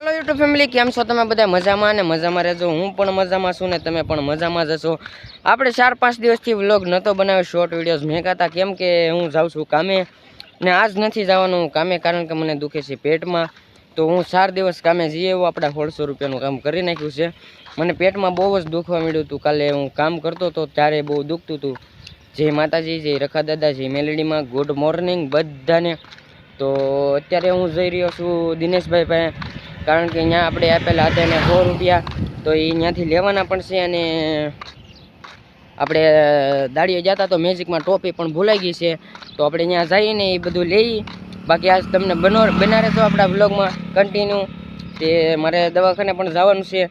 Hello YouTube family કેમ છો તમે બધા મજામાં? અને મજામાં રહેજો. હું પણ મજામાં છું ને તમે પણ મજામાં જ હશો. આપણે ચાર પાંચ દિવસથી વ્લોગ નહોતો બનાવ્યો શોર્ટ વિડીયોઝ મેં કહેતા કેમ કે હું જાઉં છું કામે ને આજ નથી જવાનું કામે કારણ કે મને દુખે છે પેટમાં. તો હું ચાર દિવસ કામે જઈએ એવું આપણા સોળસો રૂપિયાનું કામ કરી નાખ્યું છે. મને પેટમાં બહુ જ દુખવા મળ્યું હતું. કાલે હું કામ કરતો હતો ત્યારે બહુ દુખતું હતું. જય માતાજી, જય રખા દાદા, જય મેલેડીમાં ગુડ મોર્નિંગ બધાને. તો અત્યારે હું જઈ રહ્યો છું દિનેશભાઈ પાસે. કારણ કે અહીંયા આપણે આપેલા હતા એને સો રૂપિયા, તો એ ત્યાંથી લેવાના પણ છે અને આપણે દાડીએ જતા તો મેજિકમાં ટોપી પણ ભૂલાઈ ગઈ છે. તો આપણે ત્યાં જઈને એ બધું લઈ, બાકી આજ તમને બનો બનારે તો આપણા બ્લોગમાં કન્ટિન્યુ તે મારે દવાખાને પણ જવાનું છે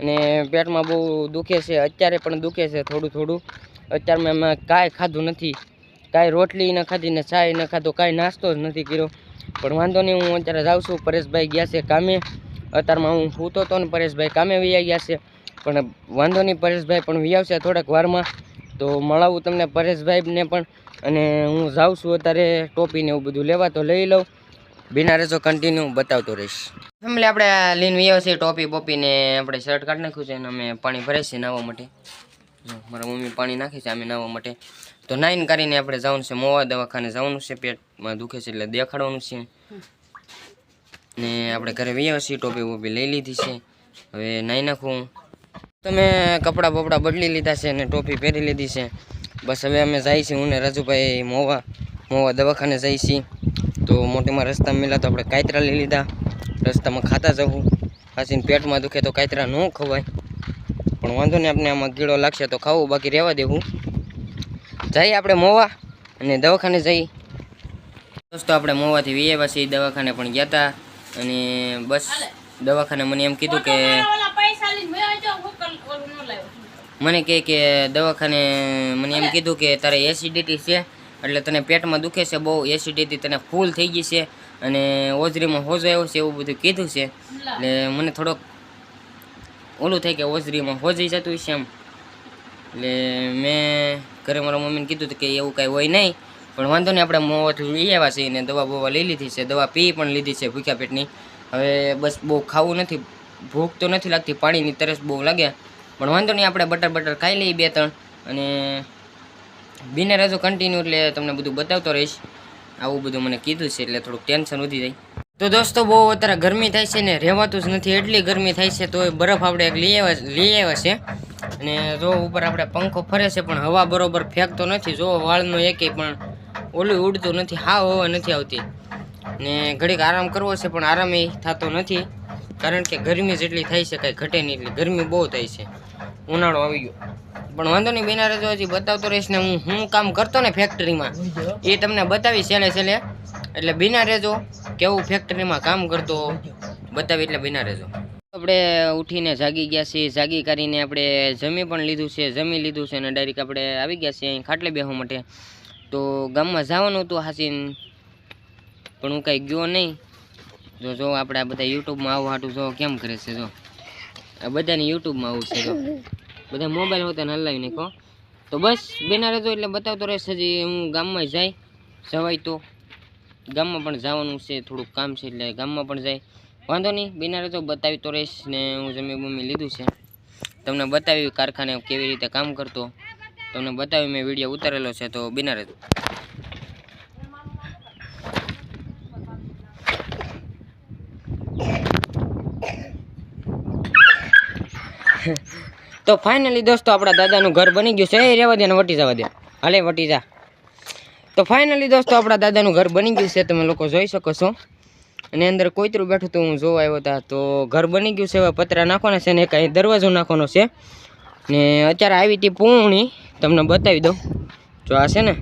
અને પેટમાં બહુ દુખે છે, અત્યારે પણ દુખે છે થોડું થોડું. અત્યારમાં મેં કાંઈ ખાધું નથી. કાંઈ રોટલી ન ખાધી ને ચાય ન ખાધો, કાંઈ નાસ્તો જ નથી કર્યો. પણ વાંધો નહીં, હું અત્યારે જાઉં છું. પરેશભાઈ ગયા છે કામે. અત્યારમાં હું સૂતો હતો ને પરેશભાઈ કામે વૈયા ગયા છે. પણ વાંધો નહીં, પરેશભાઈ પણ વિયાવશે થોડાક વારમાં. તો મળાવું તમને પરેશભાઈને પણ. અને હું જાઉં છું અત્યારે ટોપીને એવું બધું લેવા, તો લઈ લઉં. બિના રહેશો કન્ટિન્યુ બતાવતો રહીશ. ફેમિલી આપણે લઈને વિયાવ છે ટોપી બોપીને આપણે શર્ટ કાઢી નાખ્યું છે અને અમે પાણી ભરાય છે નાહવા માટે. મારા મમ્મી પાણી નાખે છે અમે નાહવા માટે. તો નાઈન કરીને આપણે જવાનું છે, મોવા દવાખાને જવાનું છે, પેટમાં દુખે છે એટલે દેખાડવાનું છે. ને આપણે ઘરે વૈયા છીએ, ટોપી બોપી લઈ લીધી છે. હવે નાઈ નાખું. તમે કપડાં બપડા બદલી લીધા છે ને ટોપી પહેરી લીધી છે. બસ હવે અમે જઈએ છીએ, હું ને રાજુભાઈ મોવા મોવા દવાખાને જઈએ છીએ. તો મોટીમાં રસ્તામાં મિલા તો આપણે કાયતરા લઈ લીધા. રસ્તામાં ખાતા જવું. હાસીને પેટમાં દુખે તો કાયતરા ન ખવાય. પણ વાંધો નહીં આપણે આમાં કીડો લાગશે તો ખાવું, બાકી રહેવા દેવું. જઈએ આપણે મોવા અને દવાખાને જઈએ. દોસ્તો, આપણે મોવાથી વીએ પછી દવાખાને પણ ગયા હતા અને બસ દવાખાને મને એમ કીધું કે મને કહે કે દવાખાને મને એમ કીધું કે તારે એસિડિટી છે, એટલે તને પેટમાં દુખે છે, બહુ એસિડિટી તને ફૂલ થઈ ગઈ છે અને ઓજરીમાં હોજો આવ્યો છે એવું બધું કીધું છે. એટલે મને થોડોક ઓલું થાય કે ઓજરીમાં હોજી જતું છે એમ. એટલે મેં ઘરે મારા મમ્મીને કીધું હતું કે એવું કાંઈ હોય નહીં, પણ વાંધો નહીં, આપણે મોવાથી લઈ આવ્યા છીએ ને દવા બવા લઈ લીધી છે, દવા પી પણ લીધી છે ભૂખ્યા પેટની. હવે બસ બહુ ખાવું નથી, ભૂખ તો નથી લાગતી, પાણીની તરસ બહુ લાગે, પણ વાંધો નહીં, આપણે બટર બટર ખાઈ લઈએ બે ત્રણ. અને બિને રહેજો કન્ટિન્યુ એટલે તમને બધું બતાવતો રહીશ. આવું બધું મને કીધું છે એટલે થોડુંક ટેન્શન વધી જાય. તો દોસ્તો, બહુ અત્યારે ગરમી થાય છે ને, રહેવાતું જ નથી, એટલી ગરમી થાય છે તો એ બરફ આપણે લઈ આવ્યા લઈ આવ્યા છે. અને જો ઉપર આપણે પંખો ફરે છે, પણ હવા બરોબર ફેંકતો નથી. જો વાળનો એકે પણ ઓલું ઉડતું નથી, હા, હવા નથી આવતી. ને ઘડીક આરામ કરવો છે, પણ આરામ એ થતો નથી. કારણ કે ગરમી જેટલી થાય છે, કાંઈ ઘટે નહીં, એટલી ગરમી બહુ થાય છે. ઉનાળો આવી ગયો. પણ વાંધો નહીં, બેના રહેજો હજી બતાવતો રહીશ ને હું હું કામ કરતો ને ફેક્ટરીમાં એ તમને બતાવી છેલ્લે છેલ્લે. એટલે બિના રહેજો કેવું ફેક્ટરીમાં કામ કરતો બતાવી, એટલે બિના રહેજો આપણે ઉઠીને જાગી ગયા છીએ. જાગી કરીને આપણે જમી પણ લીધું છે. જમી લીધું છે અને ડાયરેક્ટ આપણે આવી ગયા છીએ અહીં ખાટલે બેહવા માટે. તો ગામમાં જવાનું હતું હાસીન પણ હું કાંઈ ગયો નહીં. જો જો, આપણે આ બધા યુટ્યુબમાં આવું હાટું જો, કેમ કરે છે જો? આ બધાને યુટ્યુબમાં આવું છે જો. બધા મોબાઈલ હોતા હલાવી નાખો તો બસ, બેના રહેતો એટલે બતાવતો રહેશે હજી. હું ગામમાં જાય, જવાય તો. ગામમાં પણ જવાનું છે, થોડુંક કામ છે એટલે ગામમાં પણ જાય. વાંધો નહીં બિનારે તો બતાવી તો રહીશ ને હું જમી બમી લીધું છે. તમને બતાવ્યું કારખાને કેવી રીતે કામ કરતો. તમને બતાવ્યું મેં વીડિયો ઉતારેલો છે તો બિનારે તો ફાઇનલી દોસ્તો આપણા દાદાનું ઘર બની ગયું છે. એ રહેવા દે ને વટી જવા દે. હાલે વટી જા. તો ફાઇનલી દોસ્તો આપણા દાદાનું ઘર બની ગયું છે. તમે લોકો જોઈ શકો છો. અને અંદર કોઈતરું બેઠું તો હું જોવા આવ્યો હતા તો ઘર બની ગયું છે, હવે પતરા નાખવાના છે ને કાંઈ દરવાજો નાખવાનો છે. ને અત્યારે આવી હતી પૂણી, તમને બતાવી દઉં. જો આ છે ને,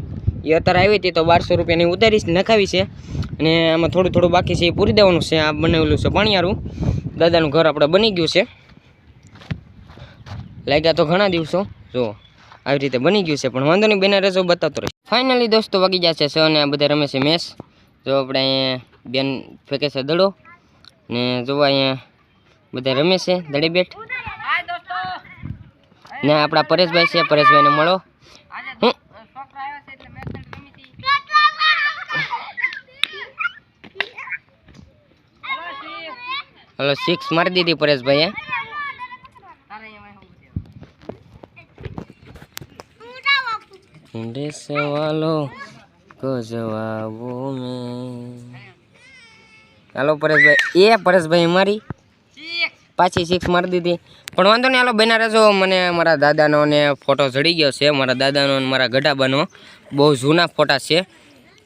એ અત્યારે આવી હતી તો બારસો રૂપિયાની ઉતારીશ નખાવી છે. અને આમાં થોડું થોડું બાકી છે એ પૂરી દેવાનું છે, આ બનાવેલું છે પાણીયારું દાદાનું ઘર આપણે બની ગયું છે. લાગ્યા તો ઘણા દિવસો. જો, આવી રીતે બની ગયું છે, પણ વાંધો નહીં, બેના રહેજો બતાવતો રહીશ. ફાઇનલી દોસ્તો વાગી જશે છે, અને આ બધા રમે છે મેચ જો આપણે અહીંયા બેન ફેંકે છે દડો. ને જોવા અહીંયા બધા રમે છે, દડે બેઠ ને આપણા પરેશભાઈ છે, પરેશભાઈને મળો. હલો સિક્સ મારી દીધી પરેશભાઈએ. ઢેસવાલો ગજવાવો મેં. હાલો પરેશભાઈ. એ પરેશભાઈ મારી પાછી સિક્સ મારી દીધી. પણ વાંધો નહીં, હાલો બેના રહેજો. મને મારા દાદાનો ને ફોટો જડી ગયો છે. મારા દાદાનો અને મારા ગઢાબાનો. બહુ જૂના ફોટા છે.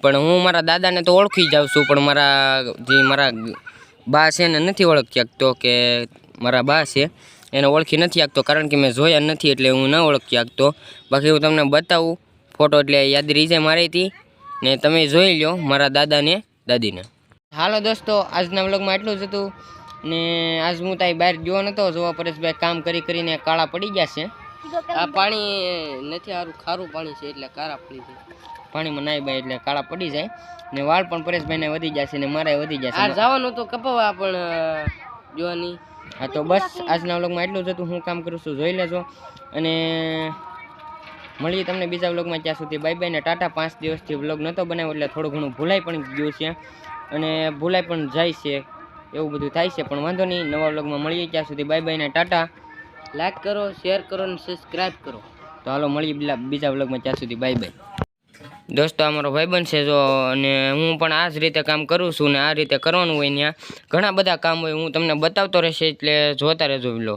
પણ હું મારા દાદાને તો ઓળખી જાઉં છું, પણ મારા જે મારા બા છે ને નથી ઓળખી શકતો કે મારા બા છે, એને ઓળખી નથી શકતો કારણ કે મેં જોયા નથી એટલે હું ન ઓળખી શકતો બાકી હું તમને બતાવું ફોટો એટલે યાદ રહી મારી હતી ને તમે જોઈ લો મારા દાદાને, દાદીને. હાલો દોસ્તો આજના વ્લોગમાં એટલું જ હતું. ને આજ હું તાઈ બહાર ગયો નતો જોવા પરેશભાઈ કામ કરી કરીને કાળા પડી ગયા છે. આ પાણી નથી સારું ખારું પાણી છે એટલે કાળા પડી જાય. પાણીમાં નાઈ બાય એટલે કાળા પડી જાય. ને વાળ પણ પરેશભાઈને વધી જશે ને મારે વધી જશે જવાનું તો કપાવા પણ જોવાની. હા તો બસ આજના વ્લોગમાં એટલું જ હતું. હું કામ કરું છું જોઈ લેજો. અને મળીએ તમને બીજા વ્લોગમાં. ત્યાં સુધી બાય બાય ને ટાટા. પાંચ દિવસથી વ્લોગ નહોતો બનાવ્યો એટલે થોડું ઘણું ભૂલાઈ પણ ગયું છે. અને ભૂલાઈ પણ જાય છે. એવું બધું થાય છે. પણ વાંધો નહીં. નવા વ્લોગમાં મળીએ ત્યાં સુધી બાય બાય ને ટાટા. લાઈક કરો શેર કરો અને સબસ્ક્રાઈબ કરો. તો હાલો મળીએ બીજા વ્લોગમાં ત્યાં સુધી બાય બાય દોસ્તો અમારો મારો ભાઈબંધ છે જો અને હું પણ આ જ રીતે કામ કરું છું ને આ રીતે કરવાનું હોય ત્યાં ઘણા બધા કામ હોય હું તમને બતાવતો રહેશે એટલે જોતા રહેજો વિલો